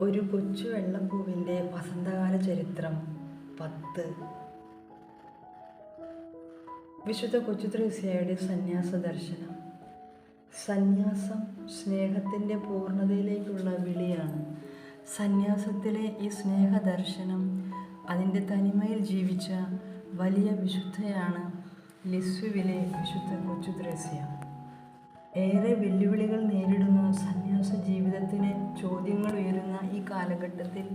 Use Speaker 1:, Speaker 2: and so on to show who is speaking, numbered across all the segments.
Speaker 1: ഒരു കൊച്ചു വെള്ളപ്പൂവിന്റെ വസന്തകാല ചരിത്രം. പത്ത്. വിശുദ്ധ കൊച്ചുത്രേസ്യയുടെ സന്യാസ ദർശനം. സന്യാസം സ്നേഹത്തിന്റെ പൂർണതയിലേക്കുള്ള വിളിയാണ്. സന്യാസത്തിലെ ഈ സ്നേഹ ദർശനം അതിന്റെ തനിമയിൽ ജീവിച്ച വലിയ വിശുദ്ധയാണ് ലിസ്സുവിലെ വിശുദ്ധ കൊച്ചുത്രേസ്യ ഏറെ വെല്ലുവിളികൾ നേരിടുന്ന കാലഘട്ടത്തിൽ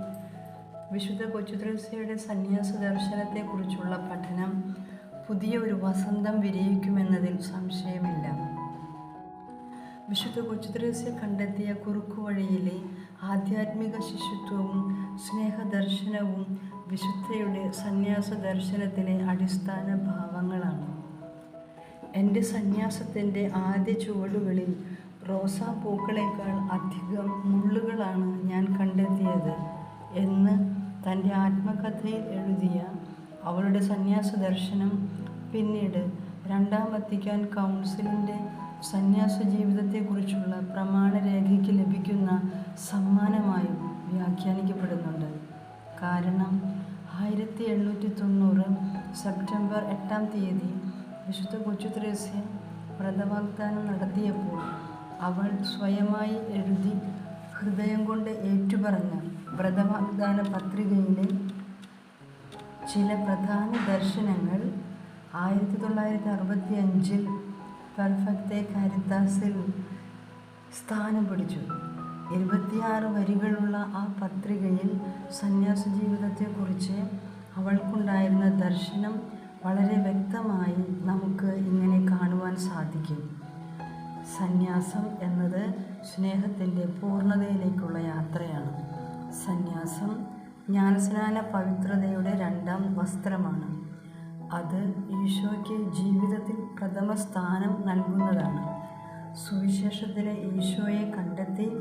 Speaker 1: വിശുദ്ധ കൊച്ചുത്രേസ്യയുടെ സന്യാസ ദർശനത്തെക്കുറിച്ചുള്ള പഠനം പുതിയ ഒരു വസന്തം വിരയിക്കുമെന്നതിൽ സംശയമില്ല. വിശുദ്ധ കൊച്ചുദ്രസ്യ കണ്ടെത്തിയ കുറുക്കുവഴിയിലെ ആധ്യാത്മിക ശിശുത്വവും സ്നേഹദർശനവും വിശുദ്ധയുടെ സന്യാസ ദർശനത്തിലെ അടിസ്ഥാന ഭാവങ്ങളാണ്. എന്റെ സന്യാസത്തിന്റെ ആദ്യ ചുവടുകളിൽ റോസാപ്പൂക്കളേക്കാൾ അധികം മുള്ളുകളാണ് ഞാൻ കണ്ടെത്തിയത് എന്ന് തന്റെ ആത്മകഥയിൽ എഴുതിയ അവളുടെ സന്യാസ ദർശനം പിന്നീട് രണ്ടാം വത്തിക്കാൻ കൗൺസിലിന്റെ സന്യാസ ജീവിതത്തെക്കുറിച്ചുള്ള പ്രമാണരേഖയ്ക്ക് ലഭിക്കുന്ന സമ്മാനമായും വ്യാഖ്യാനിക്കപ്പെടുന്നുണ്ട്. കാരണം ആയിരത്തി എണ്ണൂറ്റി തൊണ്ണൂറ് സെപ്റ്റംബർ എട്ടാം തീയതി വിശുദ്ധ കൊച്ചു ത്രേസ്യ വ്രതവാഗ്ദാനം നടത്തിയപ്പോൾ അവൾ സ്വയമായി എഴുതി ഹൃദയം കൊണ്ട് ഏറ്റുപറഞ്ഞ വ്രതവാഗ്ദാന പത്രികയിലെ ചില പ്രധാന ദർശനങ്ങൾ ആയിരത്തി തൊള്ളായിരത്തി അറുപത്തി അഞ്ചിൽ പെർഫെക്തെ കാരിത്താസിൽ സ്ഥാനം പിടിച്ചു. ഇരുപത്തിയാറ് വരികളുള്ള ആ പത്രികയിൽ സന്യാസ ജീവിതത്തെക്കുറിച്ച് അവൾക്കുണ്ടായിരുന്ന ദർശനം വളരെ വ്യക്തമായി നമുക്ക് ഇങ്ങനെ കാണുവാൻ സാധിക്കും. സന്യാസം എന്നത് സ്നേഹത്തിന്റെ പൂർണതയിലേക്കുള്ള യാത്രയാണ്. സന്യാസം ജ്ഞാനസ്നാന പവിത്രതയുടെ രണ്ടാം വസ്ത്രമാണ്. അത് ഈശോയ്ക്ക് ജീവിതത്തിൽ പ്രഥമ സ്ഥാനം നൽകുന്നതാണ്. സുവിശേഷത്തിലെ ഈശോയെ കണ്ടെത്തി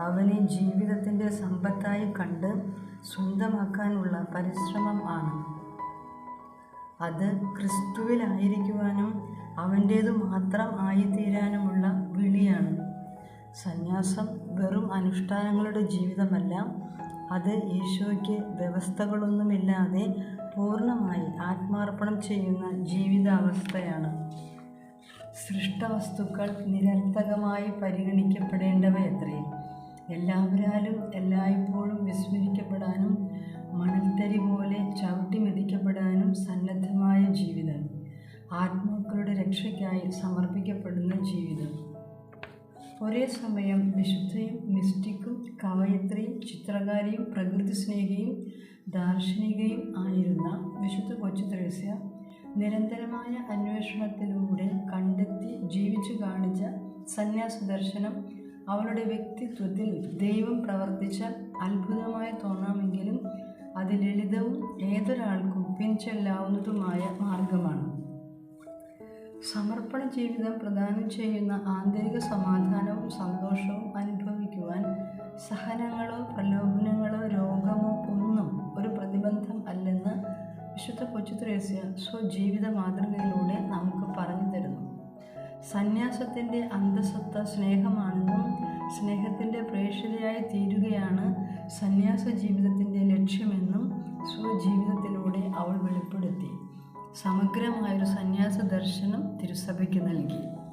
Speaker 1: അവനെ ജീവിതത്തിന്റെ സമ്പത്തായി കണ്ട് സ്വന്തമാക്കാനുള്ള പരിശ്രമം ആണ്. അത് ക്രിസ്തുവിലായിരിക്കുവാനും അവന്റേതു മാത്രം ആയിത്തീരാനുമുള്ള വിളിയാണ്. സന്യാസം വെറും അനുഷ്ഠാനങ്ങളുടെ ജീവിതമല്ല അത് ഈശോയ്ക്ക് വ്യവസ്ഥകളൊന്നുമില്ലാതെ പൂർണമായി ആത്മാർപ്പണം ചെയ്യുന്ന ജീവിതാവസ്ഥയാണ്. സൃഷ്ടവസ്തുക്കൾ നിരർത്ഥകമായി പരിഗണിക്കപ്പെടേണ്ടവയത്രേ. എല്ലാവരാലും എല്ലായ്പ്പോഴും വിസ്മരിക്കപ്പെടാനും മണൽത്തരി പോലെ ചവിട്ടി ആത്മാക്കളുടെ രക്ഷയ്ക്കായി സമർപ്പിക്കപ്പെടുന്ന ജീവിതം. ഒരേ സമയം വിശുദ്ധയും മിസ്റ്റിക്കും കവയത്രിയും ചിത്രകാരിയും പ്രകൃതി സ്നേഹിയും ദാർശനികയും ആയിരുന്ന വിശുദ്ധ കൊച്ചു ത്രേസ്യ നിരന്തരമായ അന്വേഷണത്തിലൂടെ കണ്ടെത്തി ജീവിച്ചു കാണിച്ച സന്യാസ ദർശനം അവളുടെ വ്യക്തിത്വത്തിൽ ദൈവം പ്രവർത്തിച്ച അത്ഭുതമായി തോന്നാമെങ്കിലും അത് ലളിതവും ഏതൊരാൾക്കും പിൻചെല്ലാവുന്നതുമായ മാർഗമാണ്. സമർപ്പണ ജീവിതം പ്രദാനം ചെയ്യുന്ന ആന്തരിക സമാധാനവും സന്തോഷവും അനുഭവിക്കുവാൻ സഹനങ്ങളോ പ്രലോഭനങ്ങളോ രോഗമോ ഒന്നും ഒരു പ്രതിബന്ധം അല്ലെന്ന് വിശുദ്ധ കൊച്ചുത്രേസ്യ സ്വജീവിത മാതൃകയിലൂടെ നമുക്ക് പറഞ്ഞു തരുന്നു. സന്യാസത്തിന്റെ അന്തസത്ത സ്നേഹമാണെന്നും സ്നേഹത്തിന്റെ പ്രേക്ഷിതയായി തീരുകയാണ് സന്യാസ ജീവിതത്തിന്റെ ലക്ഷ്യമെന്നും സ്വജീവിതത്തിലൂടെ അവൾ വെളിപ്പെടുത്തി. സമഗ്രമായൊരു സന്യാസ ദർശനം തിരുസഭയ്ക്ക് നൽകി.